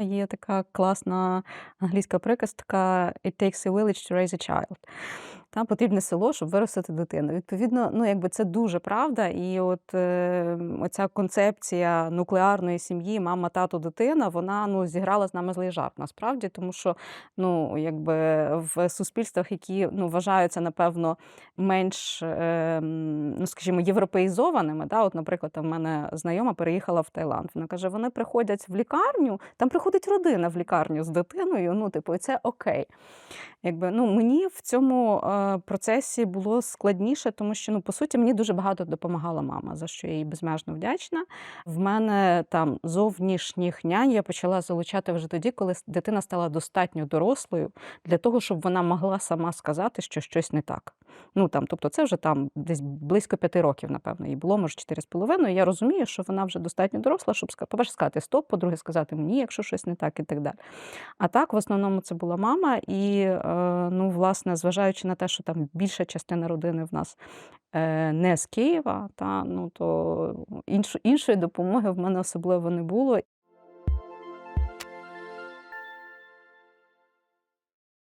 Є така класна англійська приказка "It takes a village to raise a child". Там потрібне село, щоб виростити дитину. Відповідно, ну, якби це дуже правда. І от, е, оця концепція нуклеарної сім'ї, мама, тато, дитина, вона, ну, зіграла з нами злий жарт насправді. Тому що, ну, якби в суспільствах, які, ну, вважаються, напевно, менш, ем, ну, скажімо, європеїзованими, да, от, наприклад, в мене знайома переїхала в Таїланд. Вона каже: "Вони приходять в лікарню, там приходить родина в лікарню з дитиною, ну, типу, це окей". Якби, ну, мені в цьому, е, процесі було складніше, тому що, ну, по суті, мені дуже багато допомагала мама, за що я їй безмежно вдячна. В мене там зовнішніх нянь я почала залучати вже тоді, коли дитина стала достатньо дорослою для того, щоб вона могла сама сказати, що щось не так. Ну, там, тобто це вже там десь близько 5 років, напевно, їй було, може 4,5. Я розумію, що вона вже достатньо доросла, щоб по-перше, сказати стоп, по-друге, сказати мені, якщо щось не так і так далі. А так, в основному це була мама. І, е, ну, власне, зважаючи на те, що там більша частина родини в нас, е, не з Києва, та, ну, то інш іншої допомоги в мене особливо не було.